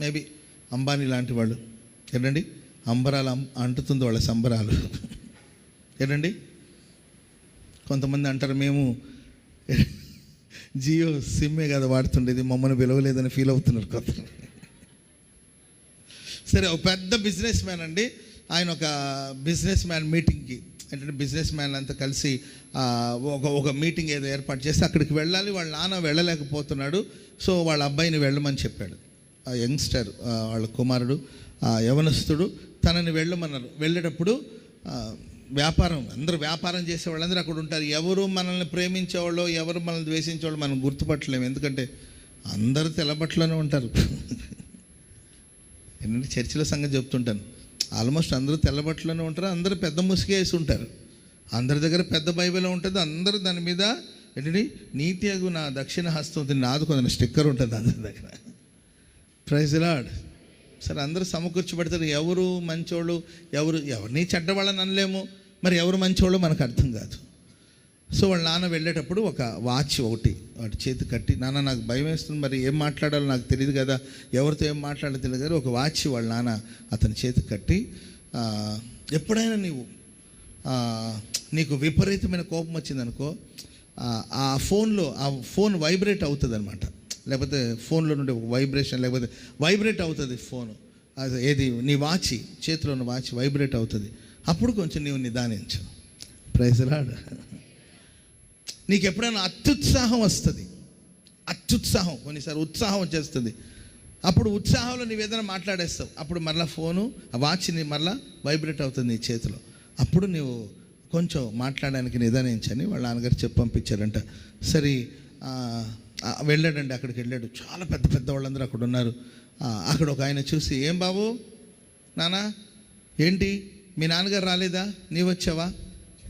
Maybe Ambani లాంటి వాళ్ళు. ఏంటండి? అంబరాలు అం- అంటుతుంది వాళ్ళ సంబరాలు. ఏంటండి? కొంతమంది అంటారు మేము జియో సిమ్మే కదా వాడుతుండేది మమ్మల్ని పిలవలేదని ఫీల్ అవుతున్నారు కొంత సరే ఒక పెద్ద బిజినెస్ మ్యాన్ అండి. ఆయన ఒక బిజినెస్ మ్యాన్ మీటింగ్కి. ఏంటంటే బిజినెస్ మ్యాన్ అంతా కలిసి ఒక ఒక మీటింగ్ ఏదో ఏర్పాటు చేస్తే అక్కడికి వెళ్ళాలి. వాళ్ళ నాన్న వెళ్ళలేకపోతున్నాడు. సో వాళ్ళ అబ్బాయిని వెళ్ళమని చెప్పాడు. ఆ యంగ్స్టర్ వాళ్ళ కుమారుడు ఆ యవనస్తుడు తనని వెళ్ళమన్నారు. వెళ్ళేటప్పుడు వ్యాపారం అందరూ వ్యాపారం చేసే వాళ్ళందరూ అక్కడ ఉంటారు. ఎవరు మనల్ని ప్రేమించేవాళ్ళు ఎవరు మనల్ని ద్వేషించేవాళ్ళు మనం గుర్తుపట్టలేము. ఎందుకంటే అందరూ తెల్లబట్టలోనే ఉంటారు. ఏంటంటే చర్చిల సంగతి చెప్తుంటాను. ఆల్మోస్ట్ అందరూ తెల్లబట్టలోనే ఉంటారు. అందరూ పెద్ద ముసుగే వేసి ఉంటారు. అందరి దగ్గర పెద్ద బైబిల్ ఉంటుంది. అందరూ దాని మీద ఏంటంటే నీతి అగు నా దక్షిణ హస్తం ఉంది కొంత స్టిక్కర్ ఉంటుంది అందరి దగ్గర. ప్రైజ్ లాడ్ సరే అందరూ సమకూర్చి పెడతారు ఎవరు మంచోళ్ళు? ఎవరు ఎవరిని చెడ్డవాళ్ళని అనలేము. మరి ఎవరు మంచోళ్ళు మనకు అర్థం కాదు. సో వాళ్ళ నాన్న వెళ్ళేటప్పుడు ఒక వాచ్ ఒకటి వాటి చేతి కట్టి నాన్న నాకు భయం వేస్తుంది. మరి ఏం మాట్లాడాలో నాకు తెలియదు కదా. ఎవరితో ఏం మాట్లాడాలో తెలియదు కదా. ఒక వాచ్ వాళ్ళ నాన్న అతని చేతి కట్టి ఎప్పుడైనా నీవు నీకు విపరీతమైన కోపం వచ్చిందనుకో ఆ, ఆ ఫోన్లో ఆ ఫోన్ వైబ్రేట్ అవుతుంది అనమాట లేకపోతే ఫోన్లో నుండి ఒక వైబ్రేషన్ లేకపోతే వైబ్రేట్ అవుతుంది ఫోన్. అది ఏది? నీ వాచి చేతిలో ఉన్న వాచ్ వైబ్రేట్ అవుతుంది. అప్పుడు కొంచెం నీవు నిదానించు. ప్రైజ్లాడు నీకు ఎప్పుడైనా అత్యుత్సాహం వస్తుంది. అత్యుత్సాహం కొన్నిసార్లు ఉత్సాహం వచ్చేస్తుంది. అప్పుడు ఉత్సాహంలో నువ్వు ఏదైనా మాట్లాడేస్తావు. అప్పుడు మరలా ఫోను ఆ వాచ్ని మరలా వైబ్రేట్ అవుతుంది నీ చేతిలో. అప్పుడు నువ్వు కొంచెం మాట్లాడడానికి నిదానించని వాళ్ళ నాన్నగారు చెప్పి పంపించారంట. సరే వెళ్ళాడండి అక్కడికి వెళ్ళాడు. చాలా పెద్ద పెద్ద వాళ్ళందరూ అక్కడ ఉన్నారు. అక్కడ ఒక ఆయన చూసి ఏం బాబు? నానా ఏంటి? మీ నాన్నగారు రాలేదా? నీవు వచ్చావా?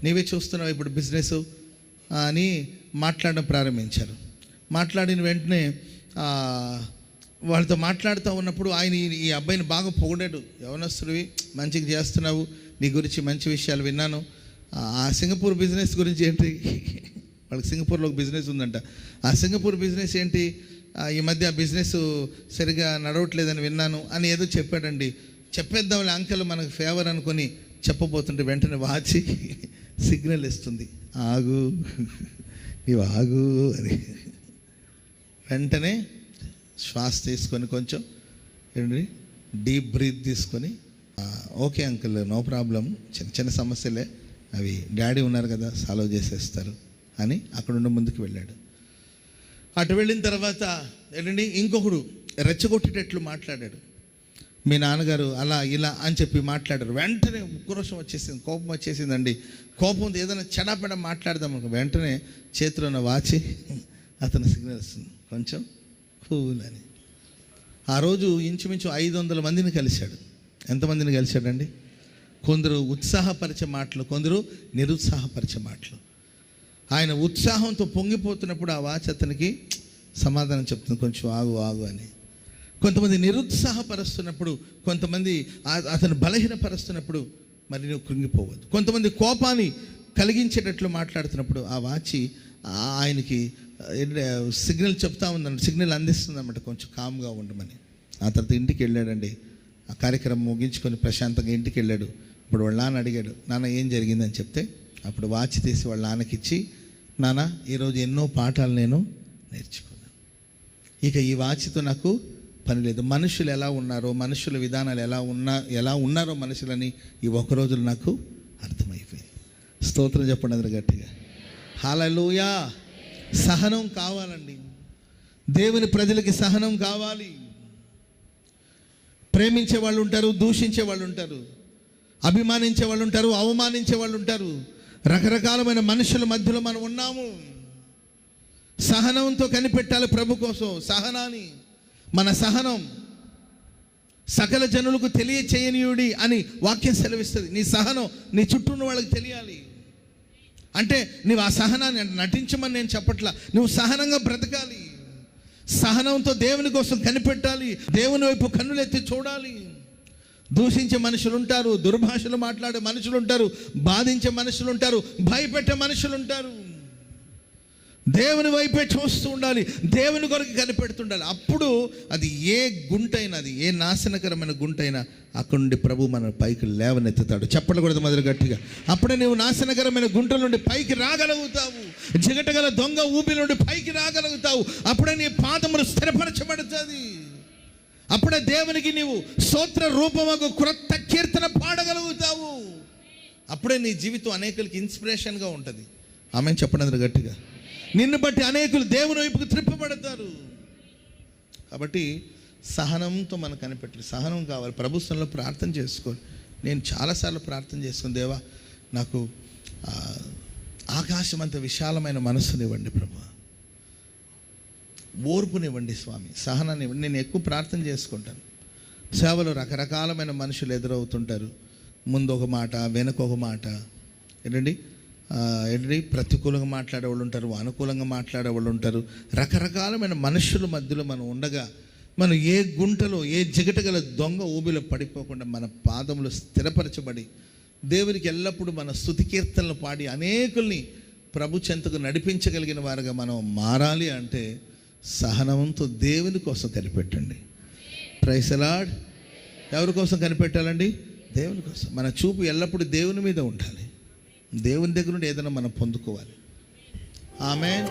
నీవే చూస్తున్నావు ఇప్పుడు బిజినెస్? అని మాట్లాడడం ప్రారంభించారు. మాట్లాడిన వెంటనే వాళ్ళతో మాట్లాడుతూ ఉన్నప్పుడు ఆయన ఈ- అబ్బాయిని బాగా పొగిడాడు. యవనస్తుడివి మంచిగా చేస్తున్నావు. నీ గురించి మంచి విషయాలు విన్నాను. ఆ సింగపూర్ బిజినెస్ గురించి ఏంటి? వాళ్ళకి సింగపూర్లో ఒక బిజినెస్ ఉందంట. ఆ సింగపూర్ బిజినెస్ ఏంటి? ఈ మధ్య ఆ బిజినెస్ సరిగా నడవట్లేదని విన్నాను అని ఏదో చెప్పాడండి. చెప్పేద్దాంలే అంకెలు మనకు ఫేవర్ అనుకొని చెప్పబోతుంటే వెంటనే వాచి సిగ్నల్ ఇస్తుంది. ఆగు నీవు ఆగు అని. వెంటనే శ్వాస తీసుకొని కొంచెం ఏంటి? డీప్ బ్రీత్ తీసుకొని ఓకే అంకుల్ నో ప్రాబ్లం చిన్న చిన్న సమస్యలే. అవి డాడీ ఉన్నారు కదా సాల్వ్ చేసేస్తారు. అని అక్కడ ముందుకు వెళ్ళాడు. అటు వెళ్ళిన తర్వాత ఏంటండి ఇంకొకడు రెచ్చగొట్టేటట్లు మాట్లాడాడు. మీ నాన్నగారు అలా ఇలా అని చెప్పి మాట్లాడారు. వెంటనే ఉక్రోషం వచ్చేసింది కోపం వచ్చేసిందండి. కోపం ఏదైనా చెడాపెడ మాట్లాడదాం వెంటనే చేతిలో వాచి అతను సిగ్నల్ ఇస్తుంది. కొంచెం కూల్ అని. ఆ రోజు ఇంచుమించు ఐదు వందల మందిని కలిశాడు. ఎంతమందిని కలిశాడండి? కొందరు ఉత్సాహపరిచే మాటలు కొందరు నిరుత్సాహపరిచే మాటలు. ఆయన ఉత్సాహంతో పొంగిపోతున్నప్పుడు ఆ వాచ్ అతనికి సమాధానం చెప్తుంది. కొంచెం ఆగు ఆగు అని. కొంతమంది నిరుత్సాహపరుస్తున్నప్పుడు కొంతమంది అతను బలహీనపరుస్తున్నప్పుడు మరి నువ్వు కృంగిపోవద్దు. కొంతమంది కోపాన్ని కలిగించేటట్లు మాట్లాడుతున్నప్పుడు ఆ వాచి ఆయనకి సిగ్నల్ చెప్తా ఉందన్నమాట. సిగ్నల్ అందిస్తుందన్నమాట. కొంచెం కామ్గా ఉండమని. ఆ తర్వాత ఇంటికి వెళ్ళాడండి. ఆ కార్యక్రమం ముగించుకొని ప్రశాంతంగా ఇంటికి వెళ్ళాడు. ఇప్పుడు వాళ్ళ నాన్న అడిగాడు నాన్న ఏం జరిగిందని చెప్తే? అప్పుడు వాచ్ తీసి వాళ్ళ నాన్నకి నానా ఈరోజు ఎన్నో పాఠాలు నేను నేర్చుకున్నాను. ఇక ఈ వాచితో నాకు పని లేదు. మనుషులు ఎలా ఉన్నారో మనుషుల విధానాలు ఎలా ఉన్నా ఎలా ఉన్నారో మనుషులని ఈ ఒక రోజులు నాకు అర్థమైపోయింది స్తోత్రం చెప్పండి అందరు గట్టిగా. హాలలోయా సహనం కావాలండి. దేవుని ప్రజలకి సహనం కావాలి. ప్రేమించే వాళ్ళు ఉంటారు దూషించే వాళ్ళు ఉంటారు అభిమానించే వాళ్ళు ఉంటారు అవమానించే వాళ్ళు ఉంటారు. రకరకాలమైన మనుషుల మధ్యలో మనం ఉన్నాము. సహనంతో కనిపెట్టాలి ప్రభు కోసం. సహనాన్ని మన సహనం. సకల జనులకు తెలియచేయనీయుడి అని వాక్యం సెలవిస్తుంది. నీ సహనం నీ చుట్టూ ఉన్న వాళ్ళకి తెలియాలి. అంటే నువ్వు ఆ సహనాన్ని నటించమని నేను చెప్పట్లా. నువ్వు సహనంగా బ్రతకాలి. సహనంతో దేవుని కోసం కనిపెట్టాలి. దేవుని వైపు కన్నులెత్తి చూడాలి. దూషించే మనుషులు ఉంటారు దుర్భాషలు మాట్లాడే మనుషులు ఉంటారు బాధించే మనుషులు ఉంటారు భయపెట్టే మనుషులు ఉంటారు దేవుని వైపే చూస్తూ ఉండాలి దేవుని కొరకు కనిపెడుతుండాలి. అప్పుడు అది ఏ గుంటైనా అది ఏ నాశనకరమైన గుంటైనా అక్కడ నుండి ప్రభు మన పైకి లేవనెత్తుతాడు. చెప్పకూడదు మొదలు గట్టిగా. అప్పుడే నువ్వు నాశనకరమైన గుంట నుండి పైకి రాగలుగుతావు. జిగటగల దొంగ ఊపి నుండి పైకి రాగలుగుతావు. అప్పుడే నీ పాదములు స్థిరపరచబడుతుంది. అప్పుడే దేవునికి నీవు స్తోత్ర రూపముకు క్రొత్త కీర్తన పాడగలుగుతావు. అప్పుడే నీ జీవితం అనేకులకి ఇన్స్పిరేషన్గా ఉంటుంది. ఆమె చెప్పడం గట్టిగా. నిన్ను బట్టి అనేకులు దేవుని వైపుకు త్రిప్పబడతారు. కాబట్టి సహనంతో మనం కనిపెట్టాలి సహనం కావాలి. ప్రభుత్వంలో ప్రార్థన చేసుకోవాలి నేను చాలాసార్లు ప్రార్థన చేసుకుని దేవా నాకు ఆకాశం అంత విశాలమైన మనస్సునివ్వండి ప్రభు. ఓర్పునివ్వండి స్వామి సహనాన్ని ఇవ్వండి. నేను ఎక్కువ ప్రార్థన చేసుకుంటాను. సేవలో రకరకాలమైన మనుషులు ఎదురవుతుంటారు. ముందు ఒక మాట వెనక ఒక మాట. ఏంటండి? ఏంటండి? ప్రతికూలంగా మాట్లాడే వాళ్ళు ఉంటారు అనుకూలంగా మాట్లాడే వాళ్ళు ఉంటారు. రకరకాలమైన మనుషుల మధ్యలో మనం ఉండగా మనం ఏ గుంటలో ఏ జిగటగల దొంగ ఊబిలో పడిపోకుండా మన పాదములు స్థిరపరచబడి దేవునికి ఎల్లప్పుడూ మన స్థుతి కీర్తనలు పాడి అనేకుల్ని ప్రభు చెంతకు నడిపించగలిగిన వారుగా మనం మారాలి అంటే సహనంతో దేవుని కోసం కనిపెట్టండి. ప్రైసలాడ్ ఎవరి కోసం కనిపెట్టాలండి? దేవుని కోసం. మన చూపు ఎల్లప్పుడూ దేవుని మీద ఉండాలి. దేవుని దగ్గర నుండి ఏదైనా మనం పొందుకోవాలి. ఆమె